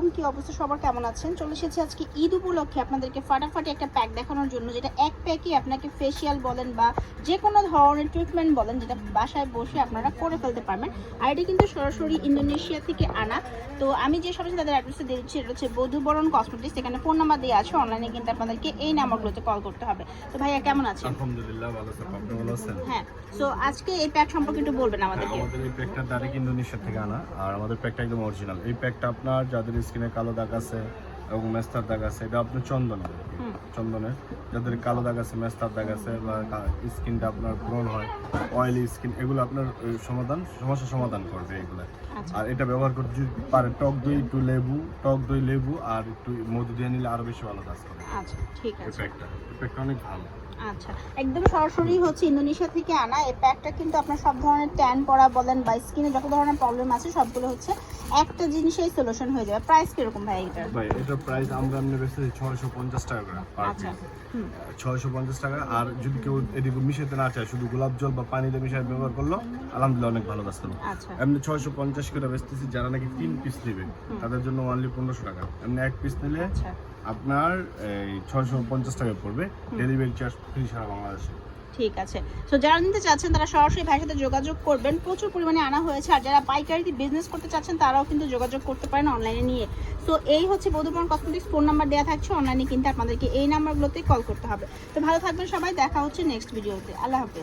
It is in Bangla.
আলাইকুম কি অবস্থা সবার কেমন আছেন? চলে এসেছি আজকে ঈদ উপলক্ষে আপনাদেরকে ফাটাফাটি একটা প্যাক দেখানোর জন্য যেটা এক প্যাকই আপনাকে ফেসিয়াল বলেন বা যে কোনো ধরনের ট্রিটমেন্ট বলেন যেটা বাসায় বসে আপনারা করে ফেলতে পারবেন। আর এটি কিন্তু সরাসরি ইন্দোনেশিয়া থেকে আনা। তো আমি যে সবাই তাদের অ্যাড্রেসে দিচ্ছি এটা হচ্ছে বধুবরণ কসমেটিক্স এখানে ফোন নাম্বার দেওয়া আছে অনলাইনে কিন্তু আপনাদেরকে এই নাম্বারগুলোতে কল করতে হবে। তো ভাইয়া কেমন আছেন? আলহামদুলিল্লাহ ভালো আপনি ভালো আছেন? হ্যাঁ সো আজকে এই প্যাক সম্পর্কে একটু বলবেন আমাদেরকে। আমাদের এই প্যাকটা ডাইরেক্ট ইন্দোনেশিয়া থেকে আনা আর আমাদের প্যাকটা একদম অরিজিনাল এই প্যাকটা আপনার যাদের স্কিনে কালো দাগ আছে এবং মেস্তার দাগ আছে। এটা আপনার চন্দনের আর চন্দনের। যাদের কালো দাগ আছে মেস্তার দাগ আছে বা স্কিনটা আপনার ব্রণ হয় অয়েলি স্কিন এগুলো আপনার সমাধান সমস্যা সমাধান করবে এগুলো। আচ্ছা। আর এটা ব্যবহার করতে যদি পারে টক দই একটু লেবু টক দই লেবু আর একটু মধু দিয়ে নিলে আরও বেশি ভালো কাজ করে। আচ্ছা ঠিক আছে। এই প্যাকটা অনেক ভালো। আচ্ছা একদম সরাসরি হচ্ছে ইন্দোনেশিয়া থেকে আনা। এই প্যাকটা কিন্তু আপনার সব ধরনের ট্যান পড়া বলেন বা স্কিনে যত ধরনের প্রবলেম আছে সবগুলো হচ্ছে একটা জিনিসেই সলিউশন হয়ে যাবে। প্রাইস কীরকম ভাই এটার? ভাই এটার প্রাইস আমরা এমনি ছয়শো পঞ্চাশ টাকা করে আচ্ছা পিস হুম। ছয়শো পঞ্চাশ টাকা। আর যদি কেউ এদিকে মিশাতে না চায় শুধু গোলাপ জল বা পানিতে মিশিয়ে ব্যবহার করল আলহামদুলিল্লাহ অনেক ভালো কাজ করবে আচ্ছা। এমনি ছয়শো পঞ্চাশ করে বেচতেছি যারা নাকি তিন পিস নেবে তাদের জন্য অনলি পনেরোশো টাকা। এমনি এক পিস নিলে আচ্ছা। আপনার এই ছয়শো পঞ্চাশ টাকা পড়বে। ডেলিভারি চার্জ ফ্রি সারা বাংলাদেশে। ঠিক আছে। তো যারা নিতে চাচ্ছেন, তারা সরাসরি ভাইয়ের সাথে যোগাযোগ করবেন। প্রচুর পরিমাণে আনা হয়েছে, আর যারা পাইকারিতে বিজনেস করতে চাচ্ছেন, তারাও কিন্তু যোগাযোগ করতে পারেন অনলাইনে নিয়ে। তো এই হচ্ছে বধুপন কসমেটিক্স ফোন নাম্বার দেওয়া থাকছে অনলাইনে কিন্তু আপনাদেরকে এই নাম্বারগুলোতেই কল করতে হবে। তো ভালো থাকবেন সবাই, দেখা হচ্ছে নেক্সট ভিডিওতে আল্লাহ হাফেজ।